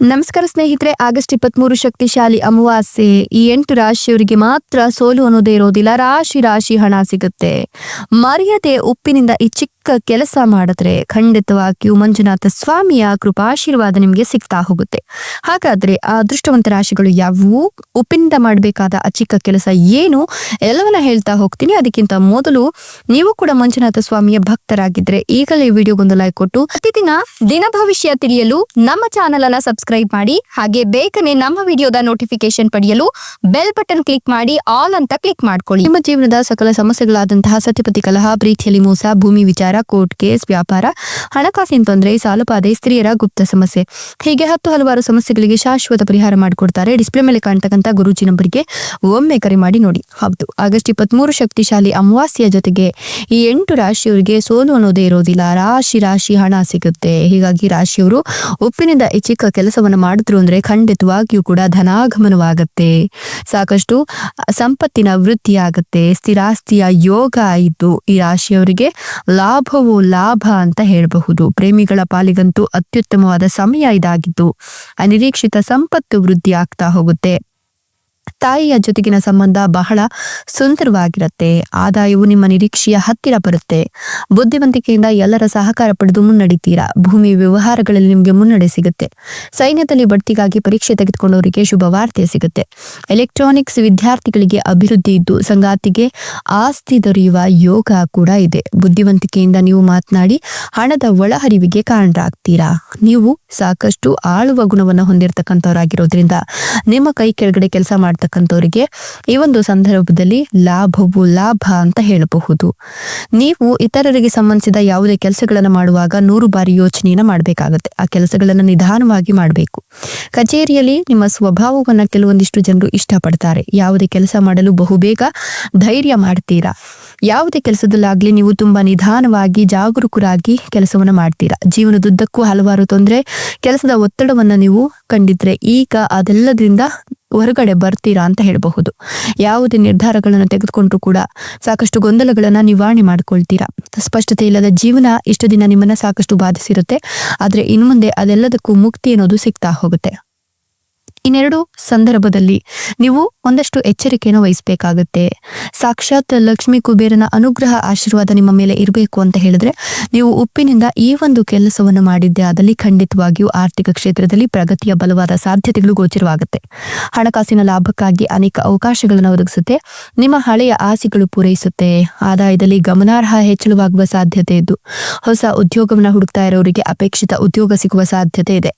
ನಮಸ್ಕಾರ ಸ್ನೇಹಿತರೆ, ಆಗಸ್ಟ್ ಇಪ್ಪತ್ಮೂರು ಶಕ್ತಿಶಾಲಿ ಅಮಾವಾಸ್ಯೆ. ಈ ಎಂಟು ರಾಶಿಯವರಿಗೆ ಮಾತ್ರ ಸೋಲು ಅನ್ನೋದೇ ಇರೋದಿಲ್ಲ. ರಾಶಿ ರಾಶಿ ಹಣ ಸಿಗುತ್ತೆ. ಮರ್ಯಾದೆ ಉಪ್ಪಿನಿಂದ ಈ ಚಿಕ್ಕ ಕೆಲಸ ಮಾಡಿದ್ರೆ ಖಂಡಿತವಾಗಿಯೂ ಮಂಜುನಾಥ ಸ್ವಾಮಿಯ ಕೃಪಾಶೀರ್ವಾದ ನಿಮಗೆ ಸಿಗ್ತಾ ಹೋಗುತ್ತೆ. ಹಾಗಾದ್ರೆ ಆ ಅದೃಷ್ಟವಂತ ರಾಶಿಗಳು ಯಾವುವು? ಉಪ್ಪಿನಿಂದ ಮಾಡಬೇಕಾದ ಆ ಚಿಕ್ಕ ಕೆಲಸ ಏನು? ಎಲ್ಲವನ್ನ ಹೇಳ್ತಾ ಹೋಗ್ತೀನಿ. ಅದಕ್ಕಿಂತ ಮೊದಲು ನೀವು ಕೂಡ ಮಂಜುನಾಥ ಸ್ವಾಮಿಯ ಭಕ್ತರಾಗಿದ್ರೆ ಈಗಲೇ ವಿಡಿಯೋಗೊಂದು ಲೈಕ್ ಕೊಟ್ಟು ಪ್ರತಿದಿನ ದಿನ ಭವಿಷ್ಯ ತಿಳಿಯಲು ನಮ್ಮ ಚಾನೆಲ್ ಅನ್ನ ಸಬ್ಸ್ಕ್ರೈಬ್ ಮಾಡಿ, ಹಾಗೆ ಬೇಗನೆ ನಮ್ಮ ವಿಡಿಯೋದ ನೋಟಿಫಿಕೇಶನ್ ಪಡೆಯಲು ಬೆಲ್ ಬಟನ್ ಕ್ಲಿಕ್ ಮಾಡಿ ಆಲ್ ಅಂತ ಕ್ಲಿಕ್ ಮಾಡ್ಕೊಳ್ಳಿ. ನಿಮ್ಮ ಜೀವನದ ಸಕಲ ಸಮಸ್ಯೆಗಳಾದಂತಹ ಸತ್ಯಪತಿ ಕಲಹ, ಪ್ರೀತಿಯಲ್ಲಿ ಮೋಸ, ಭೂಮಿ ವಿಚಾರ ಕೋರ್ಟ್ ಕೇಸ್ ವ್ಯಾಪಾರ, ಹಣಕಾಸಿನ ತೊಂದರೆ, ಸಾಲಪಾದೆ, ಸ್ತ್ರೀಯರ ಗುಪ್ತ ಸಮಸ್ಯೆ. ಹೀಗೆ ಹತ್ತು ಹಲವಾರು ಸಮಸ್ಯೆಗಳಿಗೆ ಶಾಶ್ವತ ಪರಿಹಾರ ಮಾಡಿಕೊಡ್ತಾರೆ. ಡಿಸ್ಪ್ಲೇ ಮೇಲೆ ಕಾಣ್ತಕ್ಕಂಥ ಗುರುಜಿ ನಂಬರಿಗೆ ಒಮ್ಮೆ ಕರೆ ಮಾಡಿ ನೋಡಿ. ಹೌದು, ಆಗಸ್ಟ್ ಇಪ್ಪತ್ಮೂರು ಶಕ್ತಿಶಾಲಿ ಅಮಾವಾಸ್ಯ ಜೊತೆಗೆ ಈ ಎಂಟು ರಾಶಿಯವರಿಗೆ ಸೋಲು ಅನ್ನೋದೇ ಇರೋದಿಲ್ಲ. ರಾಶಿ ರಾಶಿ ಹಣ ಸಿಗುತ್ತೆ. ಹೀಗಾಗಿ ರಾಶಿಯವರು ಉಪ್ಪಿನಿಂದ ಈ ಚಿಕ್ಕ ಕೆಲಸವನ್ನು ಮಾಡಿದ್ರು ಅಂದ್ರೆ ಖಂಡಿತವಾಗಿಯೂ ಕೂಡ ಧನಾಗಮನವಾಗುತ್ತೆ. ಸಾಕಷ್ಟು ಸಂಪತ್ತಿನ ವೃದ್ಧಿಯಾಗುತ್ತೆ. ಸ್ಥಿರಾಸ್ತಿಯ ಯೋಗ ಇದ್ದು ಈ ರಾಶಿಯವರಿಗೆ ಲಾಭವು ಲಾಭ ಅಂತ ಹೇಳಬಹುದು. ಪ್ರೇಮಿಗಳ ಪಾಲಿಗಂತೂ ಅತ್ಯುತ್ತಮವಾದ ಸಮಯ ಇದಾಗಿದ್ದು ಅನಿರೀಕ್ಷಿತ ಸಂಪತ್ತು ವೃದ್ಧಿ ಆಗ್ತಾ ಹೋಗುತ್ತೆ. ತಾಯಿಯ ಜೊತೆಗಿನ ಸಂಬಂಧ ಬಹಳ ಸುಂದರವಾಗಿರುತ್ತೆ. ಆದಾಯವು ನಿಮ್ಮ ನಿರೀಕ್ಷೆಯ ಹತ್ತಿರ ಬರುತ್ತೆ. ಬುದ್ಧಿವಂತಿಕೆಯಿಂದ ಎಲ್ಲರ ಸಹಕಾರ ಪಡೆದು ಮುನ್ನಡಿತೀರಾ ಭೂಮಿ ವ್ಯವಹಾರಗಳಲ್ಲಿ ನಿಮಗೆ ಮುನ್ನಡೆ ಸಿಗುತ್ತೆ. ಸೈನ್ಯದಲ್ಲಿ ಬಡ್ತಿಗಾಗಿ ಪರೀಕ್ಷೆ ತೆಗೆದುಕೊಂಡವರಿಗೆ ಶುಭ ವಾರ್ತೆ ಸಿಗುತ್ತೆ. ಎಲೆಕ್ಟ್ರಾನಿಕ್ಸ್ ವಿದ್ಯಾರ್ಥಿಗಳಿಗೆ ಅಭಿವೃದ್ಧಿ ಇದ್ದು ಸಂಗಾತಿಗೆ ಆಸ್ತಿ ದೊರೆಯುವ ಯೋಗ ಕೂಡ ಇದೆ. ಬುದ್ಧಿವಂತಿಕೆಯಿಂದ ನೀವು ಮಾತನಾಡಿ ಹಣದ ಒಳಹರಿವಿಗೆ ಕಾರಣರಾಗ್ತೀರಾ? ನೀವು ಸಾಕಷ್ಟು ಆಳುವ ಗುಣವನ್ನು ಹೊಂದಿರತಕ್ಕಂಥವರಾಗಿರೋದ್ರಿಂದ ನಿಮ್ಮ ಕೈ ಕೆಳಗಡೆ ಕೆಲಸ ಮಾಡ್ತಕ್ಕಂಥವರಿಗೆ ಈ ಒಂದು ಸಂದರ್ಭದಲ್ಲಿ ಲಾಭವು ಲಾಭ ಅಂತ ಹೇಳಬಹುದು. ನೀವು ಇತರರಿಗೆ ಸಂಬಂಧಿಸಿದ ಯಾವುದೇ ಕೆಲಸಗಳನ್ನು ಮಾಡುವಾಗ ನೂರು ಬಾರಿ ಯೋಚನೆಯನ್ನು ಮಾಡಬೇಕಾಗುತ್ತೆ. ಆ ಕೆಲಸಗಳನ್ನು ನಿಧಾನವಾಗಿ ಮಾಡಬೇಕು. ಕಚೇರಿಯಲ್ಲಿ ನಿಮ್ಮ ಸ್ವಭಾವವನ್ನು ಕೆಲವೊಂದಿಷ್ಟು ಜನರು ಇಷ್ಟಪಡ್ತಾರೆ. ಯಾವುದೇ ಕೆಲಸ ಮಾಡಲು ಬಹುಬೇಗ ಧೈರ್ಯ ಮಾಡ್ತೀರಾ? ಯಾವುದೇ ಕೆಲಸದಲ್ಲಾಗ್ಲಿ ನೀವು ತುಂಬಾ ನಿಧಾನವಾಗಿ ಜಾಗರೂಕರಾಗಿ ಕೆಲಸವನ್ನು ಮಾಡ್ತೀರಾ? ಜೀವನದುದ್ದಕ್ಕೂ ಹಲವಾರು ತೊಂದರೆ, ಕೆಲಸದ ಒತ್ತಡವನ್ನು ನೀವು ಕಂಡಿದ್ರೆ ಈಗ ಅದೆಲ್ಲದ್ರಿಂದ ಹೊರಗಡೆ ಬರ್ತೀರಾ ಅಂತ ಹೇಳಬಹುದು. ಯಾವುದೇ ನಿರ್ಧಾರಗಳನ್ನು ತೆಗೆದುಕೊಂಡ್ರು ಕೂಡ ಸಾಕಷ್ಟು ಗೊಂದಲಗಳನ್ನು ನಿವಾರಣೆ ಮಾಡ್ಕೊಳ್ತೀರಾ. ಸ್ಪಷ್ಟತೆ ಇಲ್ಲದ ಜೀವನ ಇಷ್ಟು ದಿನ ನಿಮ್ಮನ್ನ ಸಾಕಷ್ಟು ಬಾಧಿಸಿರುತ್ತೆ. ಆದರೆ ಇನ್ಮುಂದೆ ಅದೆಲ್ಲದಕ್ಕೂ ಮುಕ್ತಿ ಅನ್ನೋದು ಸಿಗ್ತಾ ಹೋಗುತ್ತೆ. ಇನ್ನೆರಡು ಸಂದರ್ಭದಲ್ಲಿ ನೀವು ಒಂದಷ್ಟು ಎಚ್ಚರಿಕೆಯನ್ನು ವಹಿಸಬೇಕಾಗುತ್ತೆ. ಸಾಕ್ಷಾತ್ ಲಕ್ಷ್ಮೀ ಕುಬೇರನ ಅನುಗ್ರಹ ಆಶೀರ್ವಾದ ನಿಮ್ಮ ಮೇಲೆ ಇರಬೇಕು ಅಂತ ಹೇಳಿದ್ರೆ ನೀವು ಉಪ್ಪಿನಿಂದ ಈ ಒಂದು ಕೆಲಸವನ್ನು ಮಾಡಿದ್ದೆ ಆದಲ್ಲಿ ಖಂಡಿತವಾಗಿಯೂ ಆರ್ಥಿಕ ಕ್ಷೇತ್ರದಲ್ಲಿ ಪ್ರಗತಿಯ ಬಲವಾದ ಸಾಧ್ಯತೆಗಳು ಗೋಚರವಾಗುತ್ತೆ. ಹಣಕಾಸಿನ ಲಾಭಕ್ಕಾಗಿ ಅನೇಕ ಅವಕಾಶಗಳನ್ನು ಒದಗಿಸುತ್ತೆ. ನಿಮ್ಮ ಹಳೆಯ ಆಸೆಗಳು ಪೂರೈಸುತ್ತೆ. ಆದಾಯದಲ್ಲಿ ಗಮನಾರ್ಹ ಹೆಚ್ಚಳವಾಗುವ ಸಾಧ್ಯತೆ ಇದ್ದು ಹೊಸ ಉದ್ಯೋಗವನ್ನು ಹುಡುಕ್ತಾ ಇರೋರಿಗೆ ಅಪೇಕ್ಷಿತ ಉದ್ಯೋಗ ಸಿಗುವ ಸಾಧ್ಯತೆ ಇದೆ.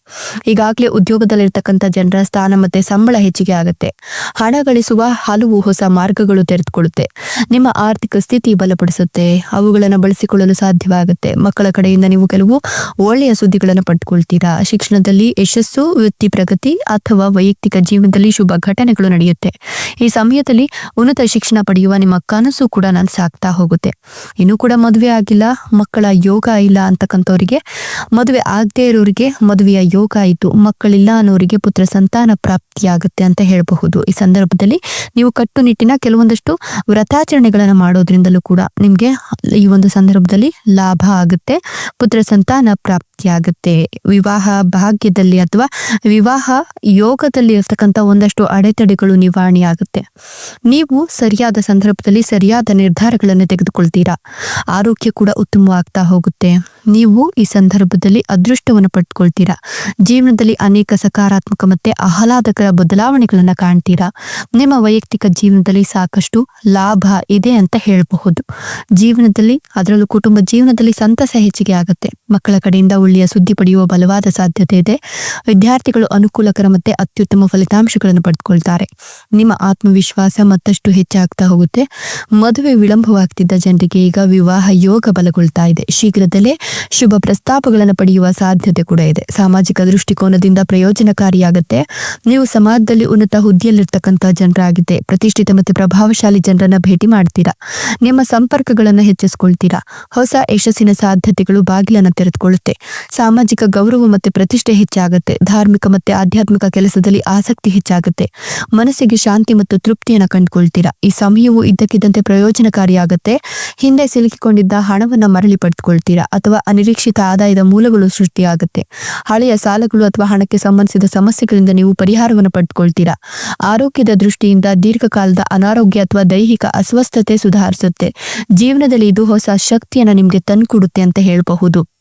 ಈಗಾಗಲೇ ಉದ್ಯೋಗದಲ್ಲಿರ್ತಕ್ಕಂಥ ಜನರ ಸ್ಥಾನ ಮತ್ತೆ ಸಂಬಳ ಹೆಚ್ಚಿಗೆ ಆಗುತ್ತೆ. ಹಣ ಗಳಿಸುವ ಹಲವು ಹೊಸ ಮಾರ್ಗಗಳು ತೆರೆದುಕೊಳ್ಳುತ್ತೆ. ನಿಮ್ಮ ಆರ್ಥಿಕ ಸ್ಥಿತಿ ಬಲಪಡಿಸುತ್ತೆ. ಅವುಗಳನ್ನು ಬಳಸಿಕೊಳ್ಳಲು ಸಾಧ್ಯವಾಗುತ್ತೆ. ಮಕ್ಕಳ ಕಡೆಯಿಂದ ನೀವು ಕೆಲವು ಒಳ್ಳೆಯ ಸುದ್ದಿಗಳನ್ನು ಪಡ್ಕೊಳ್ತೀರಾ? ಶಿಕ್ಷಣದಲ್ಲಿ ಯಶಸ್ಸು, ವೃತ್ತಿ ಪ್ರಗತಿ ಅಥವಾ ವೈಯಕ್ತಿಕ ಜೀವನದಲ್ಲಿ ಶುಭ ಘಟನೆಗಳು ನಡೆಯುತ್ತೆ. ಈ ಸಮಯದಲ್ಲಿ ಉನ್ನತ ಶಿಕ್ಷಣ ಪಡೆಯುವ ನಿಮ್ಮ ಕನಸು ಕೂಡ ನನಸಾಗ್ತಾ ಹೋಗುತ್ತೆ. ಇನ್ನೂ ಕೂಡ ಮದುವೆ ಆಗಿಲ್ಲ. ಮಕ್ಕಳ ಯೋಗ ಇಲ್ಲ ಅಂತಕ್ಕಂಥವ್ರಿಗೆ ಮದುವೆ ಆಗದೇ ಇರೋರಿಗೆ ಮದುವೆಯ ಯೋಗ ಆಯಿತು. ಮಕ್ಕಳಿಲ್ಲ ಅನ್ನೋರಿಗೆ ಪುತ್ರ ಸಂತಾನ ಪ್ರಾಪ್ತಿಯಾಗುತ್ತೆ ಅಂತ ಹೇಳಬಹುದು. ಈ ಸಂದರ್ಭದಲ್ಲಿ ನೀವು ಕಟ್ಟುನಿಟ್ಟಿನ ಕೆಲವೊಂದಷ್ಟು ವ್ರತಾಚರಣೆಗಳನ್ನು ಮಾಡೋದ್ರಿಂದಲೂ ಕೂಡ ನಿಮಗೆ ಈ ಒಂದು ಸಂದರ್ಭದಲ್ಲಿ ಲಾಭ ಆಗುತ್ತೆ. ಪುತ್ರ ಸಂತಾನ ಪ್ರಾಪ್ತಿಯಾಗುತ್ತೆ. ವಿವಾಹ ಭಾಗ್ಯದಲ್ಲಿ ಅಥವಾ ವಿವಾಹ ಯೋಗದಲ್ಲಿ ಇರ್ತಕ್ಕಂಥ ಒಂದಷ್ಟು ಅಡೆತಡೆಗಳು ನಿವಾರಣೆ ಆಗುತ್ತೆ. ನೀವು ಸರಿಯಾದ ಸಂದರ್ಭದಲ್ಲಿ ಸರಿಯಾದ ನಿರ್ಧಾರಗಳನ್ನು ತೆಗೆದುಕೊಳ್ತೀರಾ? ಆರೋಗ್ಯ ಕೂಡ ಉತ್ತಮವಾಗ್ತಾ ಹೋಗುತ್ತೆ. ನೀವು ಈ ಸಂದರ್ಭದಲ್ಲಿ ಅದೃಷ್ಟವನ್ನು ಪಡ್ಕೊಳ್ತೀರಾ ಜೀವನದಲ್ಲಿ ಅನೇಕ ಸಕಾರಾತ್ಮಕ ಮತ್ತೆ ಆಹ್ಲಾದಕರ ಬದಲಾವಣೆಗಳನ್ನ ಕಾಣ್ತೀರಾ? ನಿಮ್ಮ ವೈಯಕ್ತಿಕ ಜೀವನದಲ್ಲಿ ಸಾಕಷ್ಟು ಲಾಭ ಇದೆ ಅಂತ ಹೇಳಬಹುದು. ಜೀವನದಲ್ಲಿ, ಅದರಲ್ಲೂ ಕುಟುಂಬ ಜೀವನದಲ್ಲಿ ಸಂತಸ ಹೆಚ್ಚಿಗೆ ಆಗುತ್ತೆ. ಮಕ್ಕಳ ಕಡೆಯಿಂದ ಒಳ್ಳೆಯ ಸುದ್ದಿ ಪಡೆಯುವ ಬಲವಾದ ಸಾಧ್ಯತೆ ಇದೆ. ವಿದ್ಯಾರ್ಥಿಗಳು ಅನುಕೂಲಕರ ಮತ್ತೆ ಅತ್ಯುತ್ತಮ ಫಲಿತಾಂಶಗಳನ್ನು ಪಡೆದುಕೊಳ್ತಾರೆ ನಿಮ್ಮ ಆತ್ಮವಿಶ್ವಾಸ ಮತ್ತಷ್ಟು ಹೆಚ್ಚಾಗ್ತಾ ಹೋಗುತ್ತೆ. ಮದುವೆ ವಿಳಂಬವಾಗ್ತಿದ್ದ ಜನರಿಗೆ ಈಗ ವಿವಾಹ ಯೋಗ ಬಲಗೊಳ್ತಾ ಇದೆ. ಶೀಘ್ರದಲ್ಲೇ ಶುಭ ಪ್ರಸ್ತಾಪಗಳನ್ನು ಪಡೆಯುವ ಸಾಧ್ಯತೆ ಕೂಡ ಇದೆ. ಸಾಮಾಜಿಕ ದೃಷ್ಟಿಕೋನದಿಂದ ಪ್ರಯೋಜನಕಾರಿಯಾಗುತ್ತೆ. ನೀವು ಸಮಾಜದಲ್ಲಿ ಉನ್ನತ ಹುದ್ದೆಯಲ್ಲಿರ್ತಕ್ಕಂಥ ಜನರಾಗಿದ್ದೆ, ಪ್ರತಿಷ್ಠಿತ ಮತ್ತು ಪ್ರಭಾವಶಾಲಿ ಜನರನ್ನ ಭೇಟಿ ಮಾಡ್ತೀರಾ? ನಿಮ್ಮ ಸಂಪರ್ಕಗಳನ್ನು ಹೆಚ್ಚಿಸ್ಕೊಳ್ತೀರಾ? ಹೊಸ ಯಶಸ್ಸಿನ ಸಾಧ್ಯತೆಗಳು ಬಾಗಿಲನ್ನು ತೆರೆದುಕೊಳ್ಳುತ್ತೆ. ಸಾಮಾಜಿಕ ಗೌರವ ಮತ್ತು ಪ್ರತಿಷ್ಠೆ ಹೆಚ್ಚಾಗುತ್ತೆ. ಧಾರ್ಮಿಕ ಮತ್ತು ಆಧ್ಯಾತ್ಮಿಕ ಕೆಲಸದಲ್ಲಿ ಆಸಕ್ತಿ ಹೆಚ್ಚಾಗುತ್ತೆ. ಮನಸ್ಸಿಗೆ ಶಾಂತಿ ಮತ್ತು ತೃಪ್ತಿಯನ್ನು ಕಂಡುಕೊಳ್ತೀರಾ? ಈ ಸಮಯವು ಇದ್ದಕ್ಕಿದ್ದಂತೆ ಪ್ರಯೋಜನಕಾರಿಯಾಗುತ್ತೆ. ಹಿಂದೆ ಸಿಲುಕಿಕೊಂಡಿದ್ದ ಹಣವನ್ನು ಮರಳಿ ಪಡೆದುಕೊಳ್ತೀರಾ? ಅಥವಾ ಅಥವಾ ಅನಿರೀಕ್ಷಿತ ಆದಾಯದ ಮೂಲಗಳು ಸೃಷ್ಟಿಯಾಗುತ್ತೆ. ಹಳೆಯ ಸಾಲಗಳು ಅಥವಾ ಹಣಕ್ಕೆ ಸಂಬಂಧಿಸಿದ ಸಮಸ್ಯೆಗಳಿಂದ ನೀವು ಪರಿಹಾರವನ್ನು ಪಡ್ಕೊಳ್ತೀರಾ? ಆರೋಗ್ಯದ ದೃಷ್ಟಿಯಿಂದ ದೀರ್ಘಕಾಲದ ಅನಾರೋಗ್ಯ ಅಥವಾ ದೈಹಿಕ ಅಸ್ವಸ್ಥತೆ ಸುಧಾರಿಸುತ್ತೆ. ಜೀವನದಲ್ಲಿ ಇದು ಹೊಸ ಶಕ್ತಿಯನ್ನು ನಿಮಗೆ ತಂದುಕೊಡುತ್ತೆ ಅಂತ ಹೇಳಬಹುದು.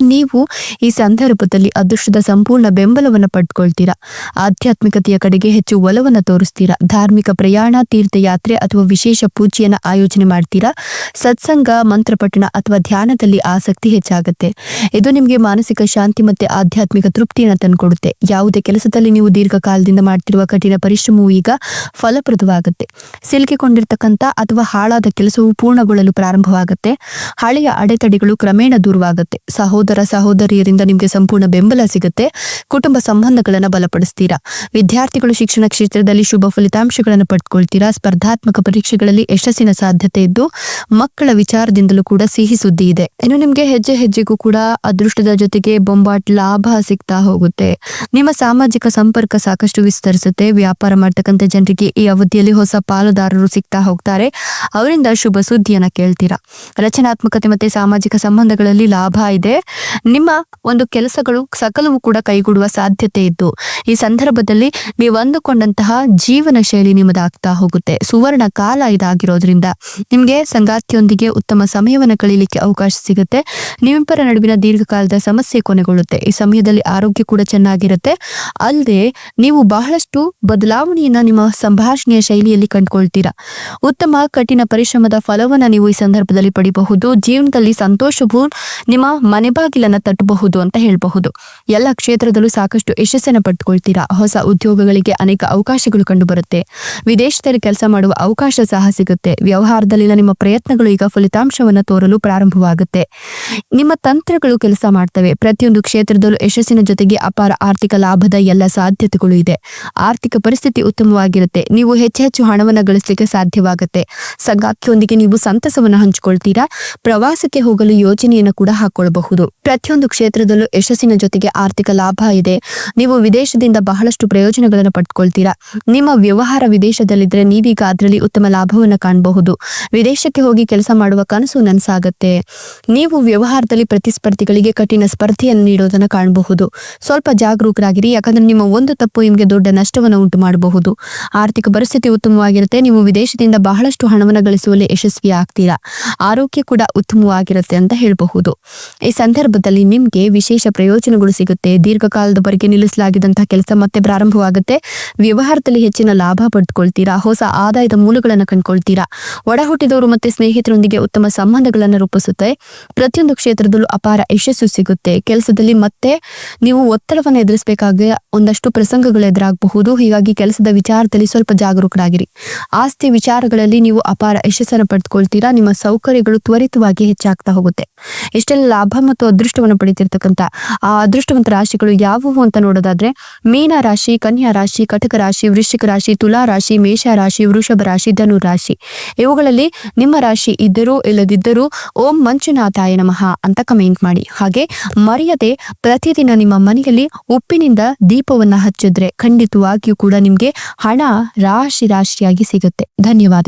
ನೀವು ಈ ಸಂದರ್ಭದಲ್ಲಿ ಅದೃಷ್ಟದ ಸಂಪೂರ್ಣ ಬೆಂಬಲವನ್ನು ಪಡ್ಕೊಳ್ತೀರಾ? ಆಧ್ಯಾತ್ಮಿಕತೆಯ ಕಡೆಗೆ ಹೆಚ್ಚು ಒಲವನ್ನು ತೋರಿಸ್ತೀರಾ? ಧಾರ್ಮಿಕ ಪ್ರಯಾಣ, ತೀರ್ಥಯಾತ್ರೆ ಅಥವಾ ವಿಶೇಷ ಪೂಜೆಯನ್ನು ಆಯೋಜನೆ ಮಾಡ್ತೀರಾ? ಸತ್ಸಂಗ, ಮಂತ್ರಪಠಣ ಅಥವಾ ಧ್ಯಾನದಲ್ಲಿ ಆಸಕ್ತಿ ಹೆಚ್ಚಾಗುತ್ತೆ. ಇದು ನಿಮಗೆ ಮಾನಸಿಕ ಶಾಂತಿ ಮತ್ತು ಆಧ್ಯಾತ್ಮಿಕ ತೃಪ್ತಿಯನ್ನು ತಂದುಕೊಡುತ್ತೆ. ಯಾವುದೇ ಕೆಲಸದಲ್ಲಿ ನೀವು ದೀರ್ಘಕಾಲದಿಂದ ಮಾಡ್ತಿರುವ ಕಠಿಣ ಪರಿಶ್ರಮವು ಈಗ ಫಲಪ್ರದವಾಗುತ್ತೆ. ಸಿಲುಕಿಕೊಂಡಿರ್ತಕ್ಕಂಥ ಅಥವಾ ಹಾಳಾದ ಕೆಲಸವು ಪೂರ್ಣಗೊಳ್ಳಲು ಪ್ರಾರಂಭವಾಗುತ್ತೆ. ಹಳೆಯ ಅಡೆತಡೆಗಳು ಕ್ರಮೇಣ ದೂರವಾಗುತ್ತೆ. ಸಹೋದರ ಸಹೋದರಿಯರಿಂದ ನಿಮಗೆ ಸಂಪೂರ್ಣ ಬೆಂಬಲ ಸಿಗುತ್ತೆ. ಕುಟುಂಬ ಸಂಬಂಧಗಳನ್ನು ಬಲಪಡಿಸ್ತೀರಾ? ವಿದ್ಯಾರ್ಥಿಗಳು ಶಿಕ್ಷಣ ಕ್ಷೇತ್ರದಲ್ಲಿ ಶುಭ ಫಲಿತಾಂಶಗಳನ್ನು ಪಡ್ಕೊಳ್ತೀರಾ? ಸ್ಪರ್ಧಾತ್ಮಕ ಪರೀಕ್ಷೆಗಳಲ್ಲಿ ಯಶಸ್ಸಿನ ಸಾಧ್ಯತೆ ಇದ್ದು, ಮಕ್ಕಳ ವಿಚಾರದಿಂದಲೂ ಕೂಡ ಸಿಹಿ ಸುದ್ದಿ ಇದೆ. ಇನ್ನು ನಿಮಗೆ ಹೆಜ್ಜೆ ಹೆಜ್ಜೆಗೂ ಕೂಡ ಅದೃಷ್ಟದ ಜೊತೆಗೆ ಬೊಂಬಾಟ್ ಲಾಭ ಸಿಗ್ತಾ ಹೋಗುತ್ತೆ. ನಿಮ್ಮ ಸಾಮಾಜಿಕ ಸಂಪರ್ಕ ಸಾಕಷ್ಟು ವಿಸ್ತರಿಸುತ್ತೆ. ವ್ಯಾಪಾರ ಮಾಡ್ತಕ್ಕಂಥ ಜನರಿಗೆ ಈ ಅವಧಿಯಲ್ಲಿ ಹೊಸ ಪಾಲುದಾರರು ಸಿಗ್ತಾ ಹೋಗ್ತಾರೆ. ಅವರಿಂದ ಶುಭ ಸುದ್ದಿಯನ್ನ ಕೇಳ್ತೀರಾ? ರಚನಾತ್ಮಕತೆ ಮತ್ತೆ ಸಾಮಾಜಿಕ ಸಂಬಂಧಗಳಲ್ಲಿ ಲಾಭ ಇದೆ. ನಿಮ್ಮ ಒಂದು ಕೆಲಸಗಳು ಸಕಲವು ಕೂಡ ಕೈಗೂಡುವ ಸಾಧ್ಯತೆ ಇದ್ದು, ಈ ಸಂದರ್ಭದಲ್ಲಿ ನೀವು ಅಂದುಕೊಂಡಂತಹ ಜೀವನ ಶೈಲಿ ನಿಮ್ಮದಾಗ್ತಾ ಹೋಗುತ್ತೆ. ಸುವರ್ಣ ಕಾಲ ಇದಾಗಿರೋದ್ರಿಂದ ನಿಮ್ಗೆ ಸಂಗಾತಿಯೊಂದಿಗೆ ಉತ್ತಮ ಸಮಯವನ್ನು ಕಳೀಲಿಕ್ಕೆ ಅವಕಾಶ ಸಿಗುತ್ತೆ. ನಿಮ್ಮಿಬ್ಬರ ನಡುವಿನ ದೀರ್ಘಕಾಲದ ಸಮಸ್ಯೆ ಕೊನೆಗೊಳ್ಳುತ್ತೆ. ಈ ಸಮಯದಲ್ಲಿ ಆರೋಗ್ಯ ಕೂಡ ಚೆನ್ನಾಗಿರುತ್ತೆ. ಅಲ್ಲದೆ ನೀವು ಬಹಳಷ್ಟು ಬದಲಾವಣೆಯನ್ನ ನಿಮ್ಮ ಸಂಭಾಷಣೆಯ ಶೈಲಿಯಲ್ಲಿ ಕಂಡುಕೊಳ್ತೀರಾ. ಉತ್ತಮ, ಕಠಿಣ ಪರಿಶ್ರಮದ ಫಲವನ್ನ ನೀವು ಈ ಸಂದರ್ಭದಲ್ಲಿ ಪಡಿಬಹುದು. ಜೀವನದಲ್ಲಿ ಸಂತೋಷವು ನಿಮ್ಮ ಮನೆ ಬಾಗಿಲನ್ನ ತಟ್ಟಬಹುದು ಅಂತ ಹೇಳಬಹುದು. ಎಲ್ಲ ಕ್ಷೇತ್ರದಲ್ಲೂ ಸಾಕಷ್ಟು ಯಶಸ್ಸನ್ನು ಪಡೆದುಕೊಳ್ತೀರಾ ಹೊಸ ಉದ್ಯೋಗಗಳಿಗೆ ಅನೇಕ ಅವಕಾಶಗಳು ಕಂಡುಬರುತ್ತೆ. ವಿದೇಶದಲ್ಲಿ ಕೆಲಸ ಮಾಡುವ ಅವಕಾಶ ಸಹ ಸಿಗುತ್ತೆ. ವ್ಯವಹಾರದಲ್ಲಿನ ನಿಮ್ಮ ಪ್ರಯತ್ನಗಳು ಈಗ ಫಲಿತಾಂಶವನ್ನ ತೋರಲು ಪ್ರಾರಂಭವಾಗುತ್ತೆ. ನಿಮ್ಮ ತಂತ್ರಗಳು ಕೆಲಸ ಮಾಡ್ತವೆ. ಪ್ರತಿಯೊಂದು ಕ್ಷೇತ್ರದಲ್ಲೂ ಯಶಸ್ಸಿನ ಜೊತೆಗೆ ಅಪಾರ ಆರ್ಥಿಕ ಲಾಭದ ಎಲ್ಲ ಸಾಧ್ಯತೆಗಳು ಇದೆ. ಆರ್ಥಿಕ ಪರಿಸ್ಥಿತಿ ಉತ್ತಮವಾಗಿರುತ್ತೆ. ನೀವು ಹೆಚ್ಚು ಹೆಚ್ಚು ಹಣವನ್ನು ಗಳಿಸಲಿಕ್ಕೆ ಸಾಧ್ಯವಾಗುತ್ತೆ. ಸಂಗಾತಿಯೊಂದಿಗೆ ನೀವು ಸಂತಸವನ್ನು ಹಂಚಿಕೊಳ್ತೀರಾ? ಪ್ರವಾಸಕ್ಕೆ ಹೋಗಲು ಯೋಜನೆಯನ್ನು ಕೂಡ ಹಾಕೊಳ್ಳಬಹುದು ಪ್ರತಿಯೊಂದು ಕ್ಷೇತ್ರದಲ್ಲೂ ಯಶಸ್ಸಿನ ಜೊತೆಗೆ ಆರ್ಥಿಕ ಲಾಭ ಇದೆ. ನೀವು ವಿದೇಶದಿಂದ ಬಹಳಷ್ಟು ಪ್ರಯೋಜನಗಳನ್ನು ಪಡ್ಕೊಳ್ತೀರಾ. ನಿಮ್ಮ ವ್ಯವಹಾರ ವಿದೇಶದಲ್ಲಿದ್ರೆ ನೀವೀಗ ಅದರಲ್ಲಿ ಉತ್ತಮ ಲಾಭವನ್ನು ಕಾಣಬಹುದು. ವಿದೇಶಕ್ಕೆ ಹೋಗಿ ಕೆಲಸ ಮಾಡುವ ಕನಸು ನನಸಾಗತ್ತೆ. ನೀವು ವ್ಯವಹಾರದಲ್ಲಿ ಪ್ರತಿಸ್ಪರ್ಧಿಗಳಿಗೆ ಕಠಿಣ ಸ್ಪರ್ಧೆಯನ್ನು ನೀಡೋದನ್ನು ಕಾಣಬಹುದು. ಸ್ವಲ್ಪ ಜಾಗರೂಕರಾಗಿರಿ, ಯಾಕಂದ್ರೆ ನಿಮ್ಮ ಒಂದು ತಪ್ಪು ನಿಮಗೆ ದೊಡ್ಡ ನಷ್ಟವನ್ನು ಉಂಟು ಮಾಡಬಹುದು. ಆರ್ಥಿಕ ಪರಿಸ್ಥಿತಿ ಉತ್ತಮವಾಗಿರುತ್ತೆ, ನೀವು ವಿದೇಶದಿಂದ ಬಹಳಷ್ಟು ಹಣವನ್ನು ಗಳಿಸುವಲ್ಲಿ ಯಶಸ್ವಿ ಆಗ್ತೀರಾ ಆರೋಗ್ಯ ಕೂಡ ಉತ್ತಮವಾಗಿರುತ್ತೆ ಅಂತ ಹೇಳಬಹುದು. ಈ ಸಂದರ್ಭದಲ್ಲಿ ನಿಮ್ಗೆ ವಿಶೇಷ ಪ್ರಯೋಜನಗಳು ಸಿಗುತ್ತೆ. ದೀರ್ಘಕಾಲದವರೆಗೆ ನಿಲ್ಲಿಸಲಾಗಿದ್ದಂತಹ ಕೆಲಸ ಮತ್ತೆ ಪ್ರಾರಂಭವಾಗುತ್ತೆ. ವ್ಯವಹಾರದಲ್ಲಿ ಹೆಚ್ಚಿನ ಲಾಭ ಪಡೆದುಕೊಳ್ತೀರಾ ಹೊಸ ಆದಾಯದ ಮೂಲಗಳನ್ನು ಕಂಡುಕೊಳ್ತೀರಾ? ಒಡಹುಟ್ಟಿದವರು ಮತ್ತೆ ಸ್ನೇಹಿತರೊಂದಿಗೆ ಉತ್ತಮ ಸಂಬಂಧಗಳನ್ನು ರೂಪಿಸುತ್ತೆ. ಪ್ರತಿಯೊಂದು ಕ್ಷೇತ್ರದಲ್ಲೂ ಅಪಾರ ಯಶಸ್ಸು ಸಿಗುತ್ತೆ. ಕೆಲಸದಲ್ಲಿ ಮತ್ತೆ ನೀವು ಒತ್ತಡವನ್ನು ಎದುರಿಸಬೇಕಾಗಿ ಒಂದಷ್ಟು ಪ್ರಸಂಗಗಳು ಎದುರಾಗಬಹುದು. ಹೀಗಾಗಿ ಕೆಲಸದ ವಿಚಾರದಲ್ಲಿ ಸ್ವಲ್ಪ ಜಾಗರೂಕರಾಗಿರಿ. ಆಸ್ತಿ ವಿಚಾರಗಳಲ್ಲಿ ನೀವು ಅಪಾರ ಯಶಸ್ಸನ್ನು ಪಡೆದುಕೊಳ್ತೀರಾ ನಿಮ್ಮ ಸೌಕರ್ಯಗಳು ತ್ವರಿತವಾಗಿ ಹೆಚ್ಚಾಗ್ತಾ ಹೋಗುತ್ತೆ. ಇಷ್ಟೆಲ್ಲ ಲಾಭ ಮತ್ತು ಅದೃಷ್ಟವನ್ನು ಪಡಿತಿರ್ತಕ್ಕಂಥ ಆ ಅದೃಷ್ಟವಂತ ರಾಶಿಗಳು ಯಾವುವು ಅಂತ ನೋಡೋದಾದ್ರೆ, ಮೀನ ರಾಶಿ, ಕನ್ಯಾ ರಾಶಿ, ಕಟಕ ರಾಶಿ, ವೃಶ್ಚಿಕ ರಾಶಿ, ತುಲಾ ರಾಶಿ, ಮೇಷ ರಾಶಿ, ವೃಷಭ ರಾಶಿ, ಧನು ರಾಶಿ. ಇವುಗಳಲ್ಲಿ ನಿಮ್ಮ ರಾಶಿ ಇದ್ದರೂ ಇಲ್ಲದಿದ್ದರೂ ಓಂ ಮಂಜುನಾಥಾಯ ನಮಃ ಅಂತ ಕಮೆಂಟ್ ಮಾಡಿ. ಹಾಗೆ ಮರೆಯದೆ ಪ್ರತಿದಿನ ನಿಮ್ಮ ಮನೆಯಲ್ಲಿ ಉಪ್ಪಿನಿಂದ ದೀಪವನ್ನು ಹಚ್ಚಿದ್ರೆ ಖಂಡಿತವಾಗಿಯೂ ಕೂಡ ನಿಮಗೆ ಹಣ ರಾಶಿ ರಾಶಿಯಾಗಿ ಸಿಗುತ್ತೆ. ಧನ್ಯವಾದ.